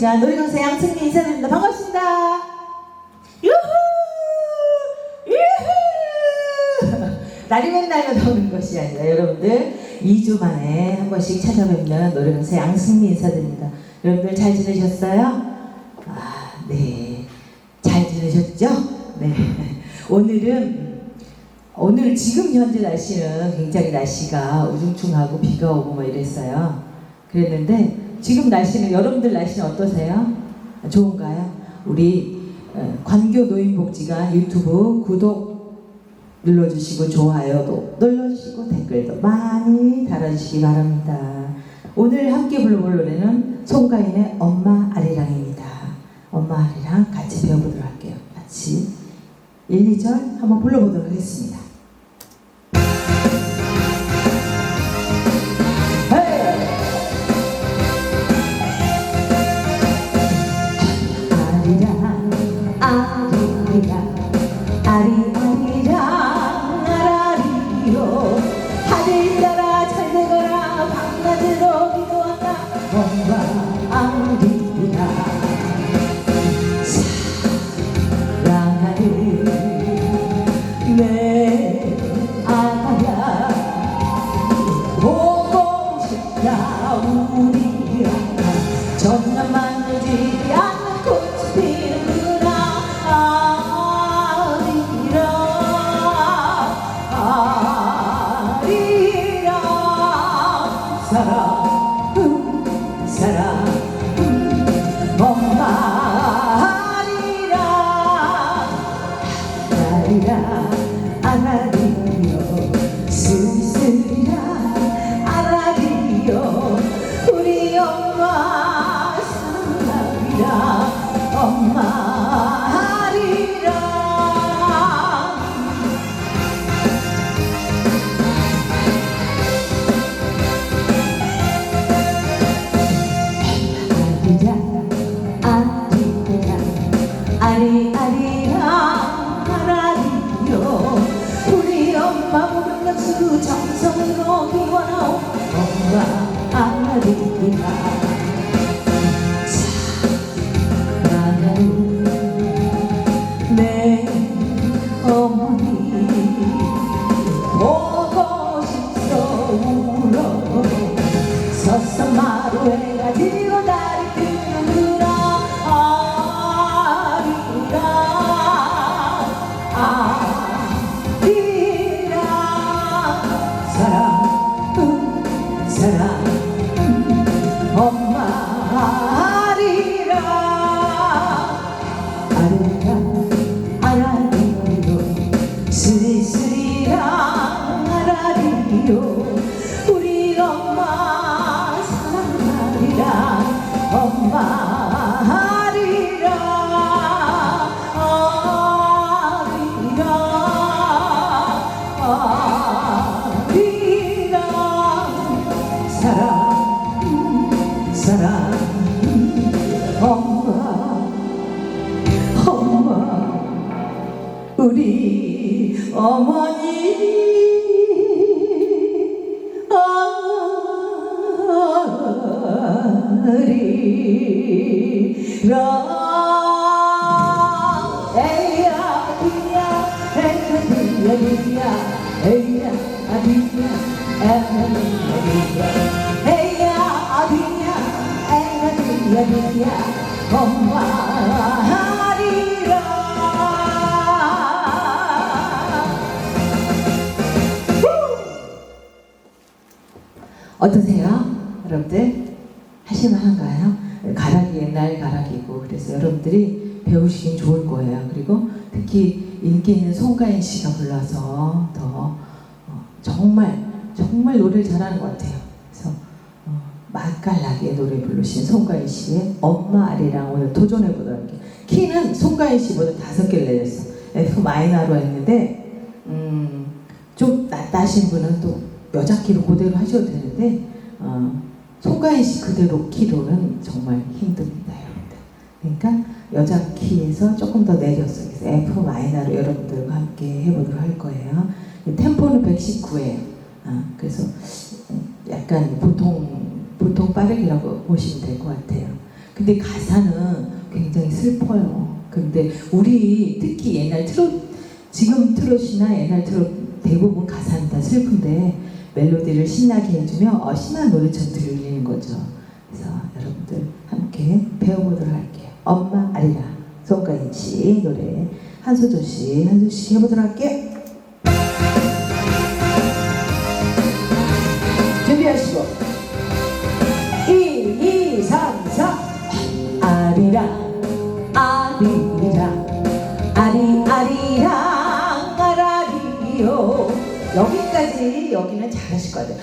노인복지가 놀이동산 양승민 인사드립니다. 반갑습니다. 유후! 유후! 날이면 날마다 오는 것이 아니라 여러분들 2주 만에 한 번씩 찾아뵙는 놀이동산 양승민 인사드립니다. 여러분들 잘 지내셨어요? 아, 네. 잘 지내셨죠? 네. 오늘은 오늘 지금 현재 날씨는 굉장히 날씨가 우중충하고 비가 오고 뭐 이랬어요. 그랬는데 지금 날씨는 여러분들 날씨는 어떠세요? 좋은가요? 우리 어, 관교 노인복지관 유튜브 구독 눌러주시고 좋아요도 눌러주시고 댓글도 많이 달아주시기 바랍니다. 오늘 함께 불러볼 노래는 송가인의 엄마 아리랑입니다. 엄마 아리랑 같이 배워보도록 할게요. 같이 1, 2절 한번 불러보도록 하겠습니다. 어머니. 아리랑 에이야 아디야. 에이야 아디야. 에이야 아디야. 에이야 아디야. 에이야 아디야. 엄마 아리랑 어떠세요? 여러분들? 하실만한가요? 가락이 옛날 가락이고 그래서 여러분들이 배우시긴 좋을 거예요. 그리고 특히 인기 있는 송가인 씨가 불러서 더 어, 정말 정말 노래를 잘하는 것 같아요. 그래서 어, 맛깔나게 노래 부르신 송가인 씨의 엄마 아리랑 오늘 도전해 보도록 할게요. 키는 송가인 씨보다 다섯 개를 내렸어. F 마이너로 했는데 음, 좀 낫다신 분은 또 여자 키로 그대로 하셔도 되는데 어, 송가인 씨 그대로 키로는 정말 힘듭니다, 여러분들. 그러니까 여자 키에서 조금 더 내렸어요. 그래서 F 마이너로 여러분들과 함께 해보도록 할 거예요. 템포는 119예요. 아, 그래서 약간 보통 보통 빠르기라고 보시면 될 것 같아요. 근데 가사는 굉장히 슬퍼요. 근데 우리 특히 옛날 트롯 지금 트롯이나 옛날 트롯 대부분 가사는 다 슬픈데 멜로디를 신나게 해주면 어, 신나는 노래처럼 들리는 거죠. 그래서 여러분들 함께 배워보도록 할게요. 엄마 아리라 송가인 씨 노래 한소정 씨 한소정 씨 해보도록 할게요. 여기까지 여기는 잘하실 것 같아요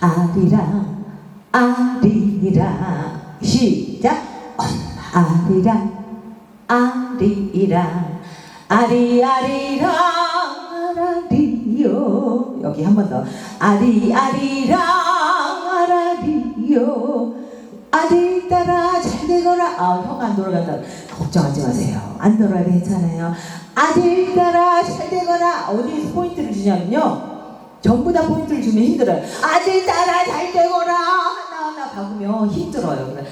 아리랑 아리랑 시작. 아리랑 아리랑 아리아리랑 아라리요. 여기 한 번 더. 아리아리랑 아라리요. 아들 따라 잘 되거라. 아 형 안 돌아간다. 걱정하지 마세요. 안 돌아가 괜찮아요. 아들 따라 잘 되거라. 어디에서 포인트를 주냐면요 전부 다 포인트를 주면 힘들어요. 아들 따라 잘 되거라. 하나하나 박으면 힘들어요. 그래.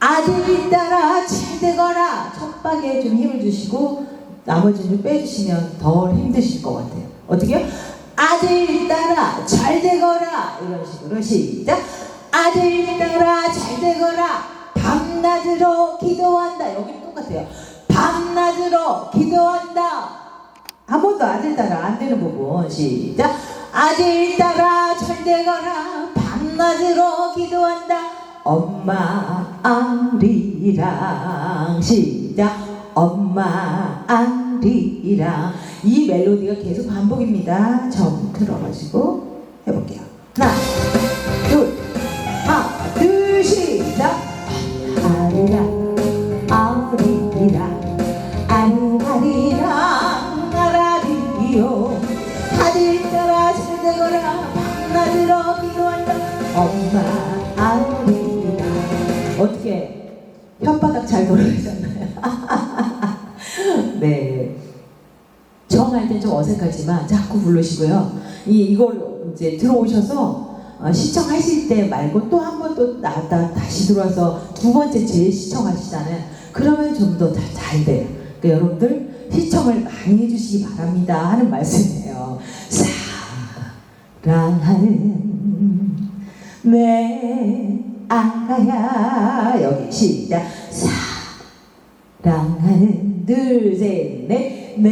아들 따라 잘 되거라. 첫 박에 좀 힘을 주시고 나머지는 좀 빼주시면 더 힘드실 것 같아요. 어떻게 요? 아들 따라 잘 되거라. 이런 식으로 시작. 아들 따라 잘 되거라. 밤낮으로 기도한다. 여기 똑같아요. 밤낮으로 기도한다. 한번더 아들 따라 안 되는 부분 시작 아들 따라 잘 되거라 밤낮으로 기도한다. 엄마 아리랑. 시작. 엄마 아리랑. 이 멜로디가 계속 반복입니다. 처음 들어가지고 해볼게요. 하나 둘 하나 둘 시작. 아리랑 엄마 아리랑 어떻게 혓바닥 잘 돌아가셨나요? 네 처음 할때좀 어색하지만 자꾸 부르시고요 이, 이걸 이제 들어오셔서 어, 시청하실 때 말고 또 한 번 또 나왔다 다시 들어와서 두 번째 재시청하시잖아요. 그러면 좀 더 잘 돼요. 그러니까 여러분들 시청을 많이 해주시기 바랍니다 하는 말씀이에요. 사랑하는 내 아가야 여기 시작 사랑하는 둘셋넷내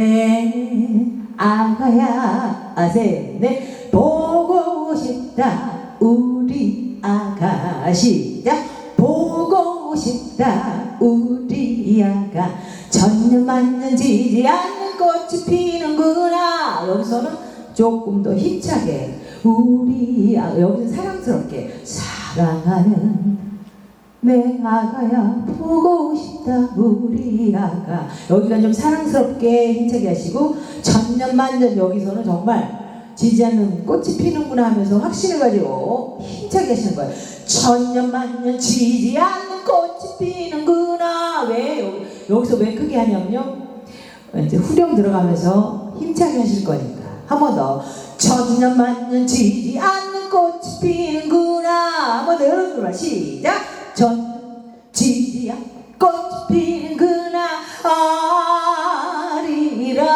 아가야 아셋넷. 보고 싶다 우리 아가. 시작 보고 싶다 우리 아가. 천년 만년 지지 않는 꽃이 피는구나. 여기서는 조금 더 힘차게 우리 아 여기는 사랑스럽게. 사랑하는 내 아가야 보고 싶다 우리 아가. 여기가 좀 사랑스럽게 힘차게 하시고 천년만년 여기서는 정말 지지 않는 꽃이 피는구나 하면서 확신을 가지고 힘차게 하시는 거예요. 천년만년 지지 않는 꽃이 피는구나. 왜? 여기, 여기서 왜 크게 하냐면요. 이제 후렴 들어가면서 힘차게 하실 거니까. 한 번 더 천년 만년 지지 않는 꽃이 피는구나. 여러분들 시작. 전 지지야 꽃 피는 그날 아리랑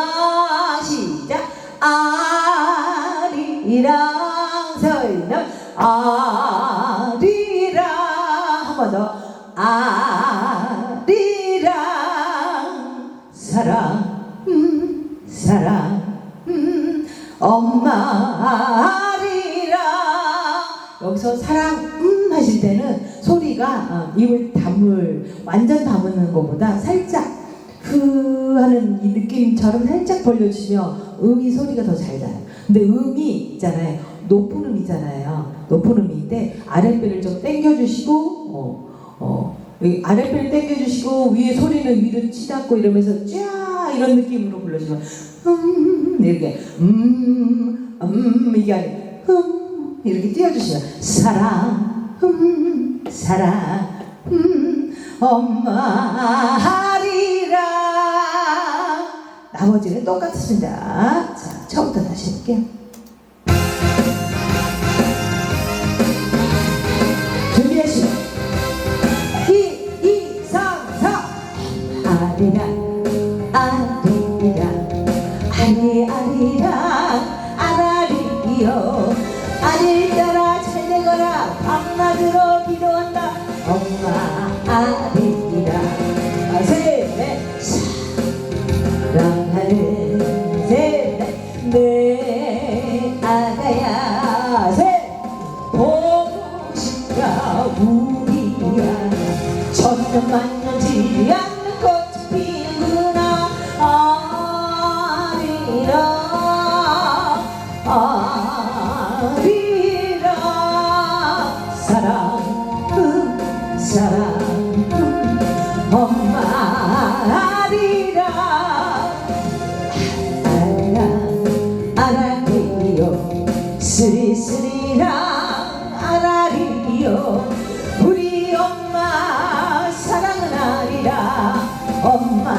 시작. 아리랑 서있는 아리랑 한번 더. 아리랑 사랑. 음, 사랑. 음, 엄마 아리랑 여기서 사랑 음 하실 때는 소리가 어, 입을 담을 완전 담는 것보다 살짝 후 하는 이 느낌처럼 살짝 벌려주시면 음이 소리가 더 잘 나요. 근데 음이 있잖아요. 높은 음이잖아요. 높은 음인데 아랫배를 좀 당겨주시고 어, 어, 아랫배를 당겨주시고 위에 소리는 위로 치닫고 이러면서 쫙 이런 느낌으로 불러주면 음 이렇게 음음 음, 이게 아니라 이렇게 띄워주시면 사랑 음 사랑 흠 엄마 하리라. 나머지는 똑같습니다. 자 처음부터 다시 해볼게요. 준비하시고 2, 2, 3, 4 하리라. 하여 아들 따라 채내거라. 밤낮으로 기도한다. 엄마 아들. 엄마 아리라 아라 아라리요 스리스리랑 아라리요 우리 엄마 사랑은 아리라. 엄마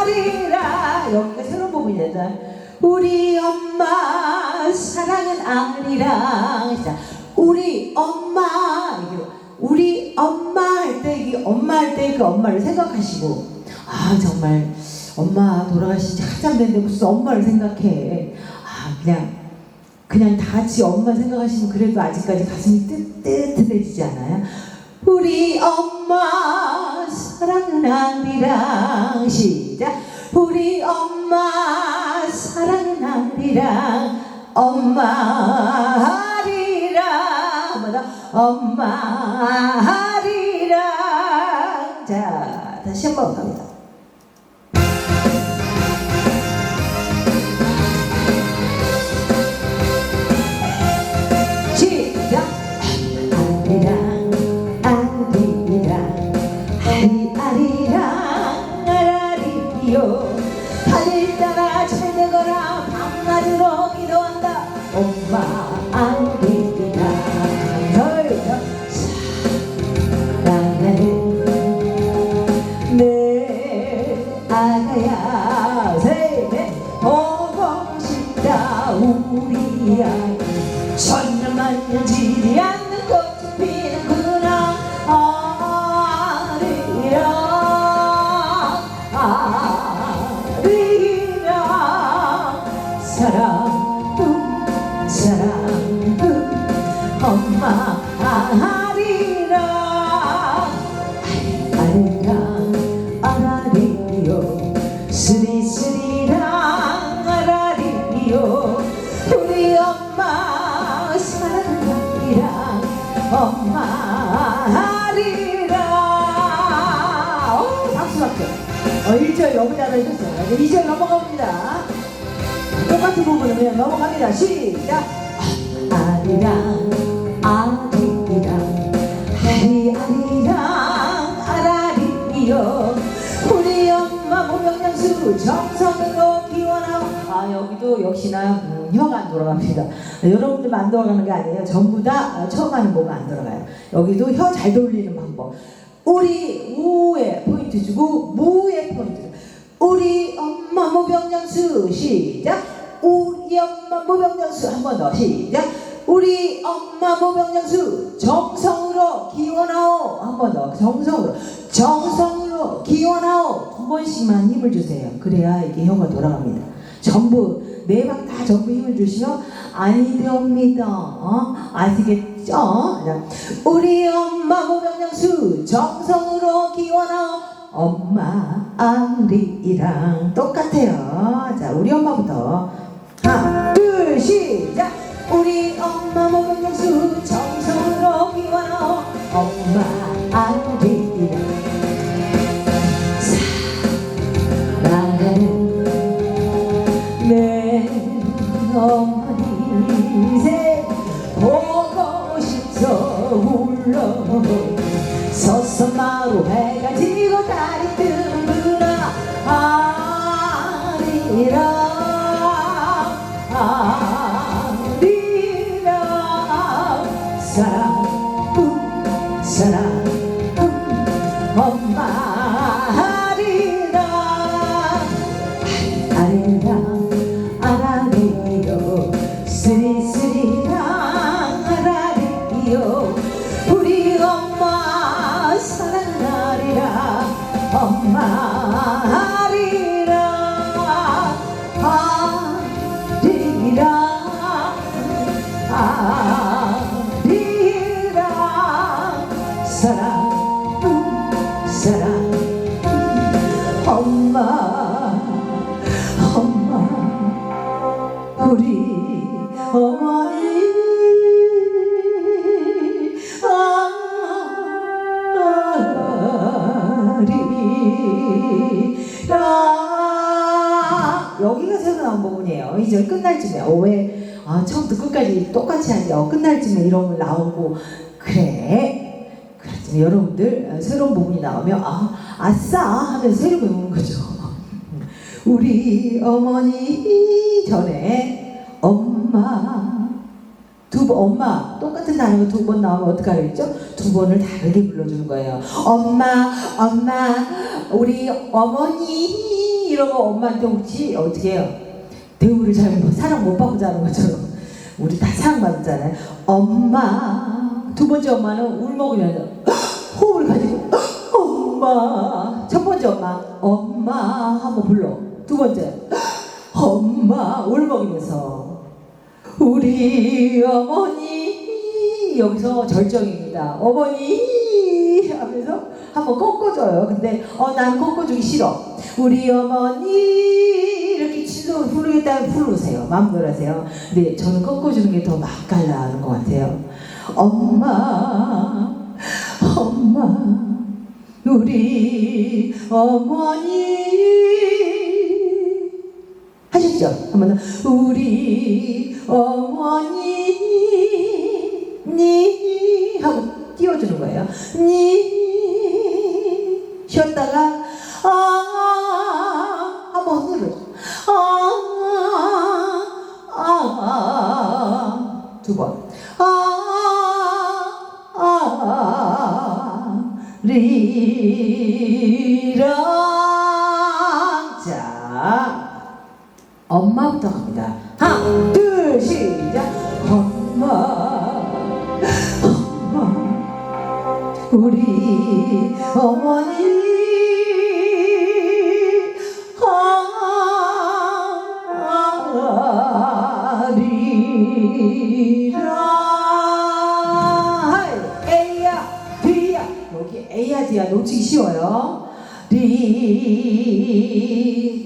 아리라 여기가 새로운 부분이다. 우리 엄마 사랑은 아리라 자, 우리 엄마 우리 이 엄마 할때 그 엄마를 생각하시고 아 정말 엄마 돌아가신 지 한참 됐는데 무슨 엄마를 생각해. 아 그냥 그냥 다 같이 엄마 생각하시면 그래도 아직까지 가슴이 뜨뜻해지지 않아요? 우리 엄마 사랑은 아리랑 시작. 우리 엄마 사랑은 아리랑 엄마 한번더 엄마 아리랑 자 다시 한 번 갑니다 사랑은 사랑은 엄마 아리랑 아리랑 아라리요. 스리스리랑 아라리요. 우리 엄마 사랑하리랑 엄마 아리랑 어, 박수 박수 어, 1절 너무 잘하셨어요. 이제 2절 넘어가 봅니다 똑같은 부분은 그냥 넘어갑니다. 시작! 아리랑 아리랑 아리 아리랑 아라리요. 우리 엄마 모명장수 정성으로 기원하오. 아 여기도 역시나 음, 혀가 안 돌아갑니다. 여러분들만 안 돌아가는 게 아니에요. 전부 다 어, 처음 하는 거가 안 돌아가요. 여기도 혀 잘 돌리는 방법. 우리 우에 포인트 주고 무에 포인트. 우리 엄마 모병장수 시작 우리 엄마 모병장수 한 번 더 시작. 우리 엄마 모병장수 정성으로 기원하오. 한 번 더 정성으로. 정성으로 기원하오. 두 번씩만 힘을 주세요. 그래야 이게 혀가 돌아갑니다. 전부 네 방 다 전부 힘을 주시면 아니 됩니다. 어? 아시겠죠? 자, 우리 엄마 모병장수 정성으로 기원하오. 엄마 아리랑 똑같아요. 자 우리 엄마부터 둘 시작. 우리 엄마 모병장수 정성으로 기원하오 엄마 아리랑 사랑하는 내 어머니 새 보고 싶어 울러 서서 마루 해가 지고 달이 뜨는구나 아리랑 똑같이 하는데 어, 끝날 쯤에 이런 거 나오고 그래 그렇지만 여러분들 어, 새로운 부분이 나오면 아 아싸 하면서 새로 배우는 거죠 우리 어머니 전에 엄마 두 번 엄마 똑같은 단어가 두 번 나오면 어떡하라 그랬죠? 두 번을 다르게 불러주는 거예요. 엄마 엄마 우리 어머니 이러고 엄마한테 혹시 어떻게 해요? 대우를 잘 못- 사랑 못 받고 자는 것처럼 우리 다 사랑 받잖아요. 엄마 두 번째 엄마는 울먹으면서 호흡을 가지고 엄마. 첫 번째 엄마 엄마. 한번 불러. 두 번째 엄마. 울먹이면서. 우리 어머니 여기서 절정입니다. 어머니 하면서 한번 꺾어줘요. 근데 어 나는 꺾어주기 싫어. 우리 어머니 이렇게 치도 부르겠다면 부르세요. 마음대로 하세요. 근데 저는 꺾어주는 게 더 맛깔나는 것 같아요. 엄마 엄마 우리 어머니 하셨죠? 한번 더. 우리 어머니 니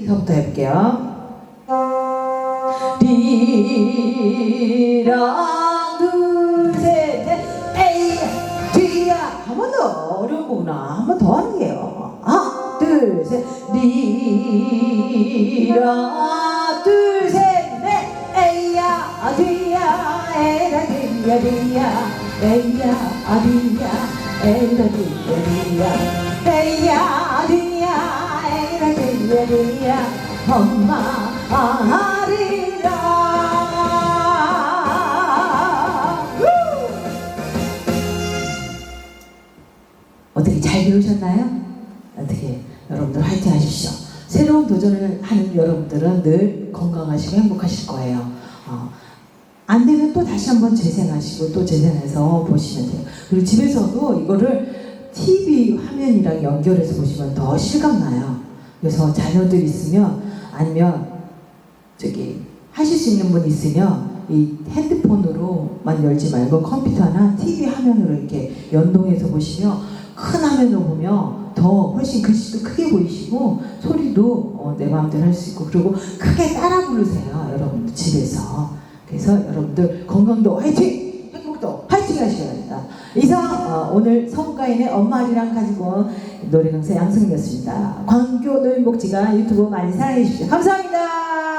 리서부터 해볼게요. 리랑 둘셋 넷. 에이야 뒤야 한번 더 어려운 거구나. 한 번더 하는 게요. 하나 둘셋. 리랑 둘셋 넷. 에이야 뒤야 에라 뒤야 뒤야. 에이야 뒤야 에라 뒤야 뒤야. 에이야 뒤야 뒤야 엄마 아리라 우! 어떻게 잘 배우셨나요? 어떻게 여러분들 화이팅 하십시오. 새로운 도전을 하는 여러분들은 늘 건강하시고 행복하실 거예요. 어, 안 되면 또 다시 한번 재생하시고 또 재생해서 보시면 돼요. 그리고 집에서도 이거를 TV 화면이랑 연결해서 보시면 더 실감나요. 그래서 자녀들 있으면 아니면 저기 하실 수 있는 분 있으면 이 핸드폰으로만 열지 말고 컴퓨터나 TV 화면으로 이렇게 연동해서 보시면 큰 화면으로 보면 더 훨씬 글씨도 크게 보이시고 소리도 어, 내 마음대로 할 수 있고 그리고 크게 따라 부르세요 여러분들 집에서. 그래서 여러분들 건강도 화이팅! 행복도 화이팅 하셔야 됩니다 이상 어, 오늘 성가인의 엄마리랑 가지고 온 노래 강사 양승이었습니다. 광교 노인복지가 유튜브 많이 사랑해 주십시오. 감사합니다